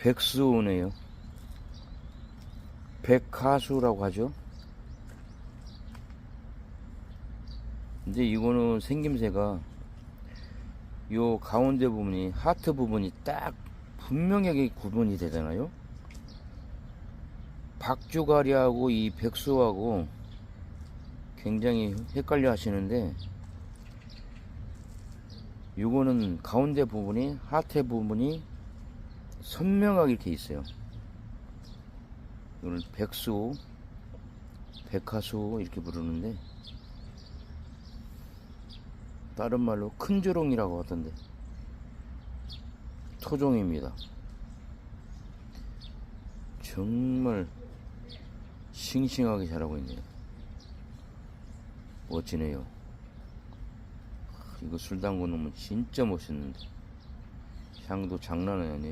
백수네요. 백하수라고 하죠. 근데 이거는 생김새가 요 가운데 부분이 하트 부분이 딱 분명하게 구분이 되잖아요. 박주가리하고 이 백수하고 굉장히 헷갈려 하시는데 요거는 가운데 부분이 하트 부분이 선명하게 이렇게 있어요. 이걸 백수, 백화수 이렇게 부르는데 다른 말로 큰 조롱이라고 하던데 토종입니다. 정말 싱싱하게 자라고 있네요. 멋지네요. 하, 이거 술 담궈 놓으면 진짜 멋있는데 향도 장난이 아니에요.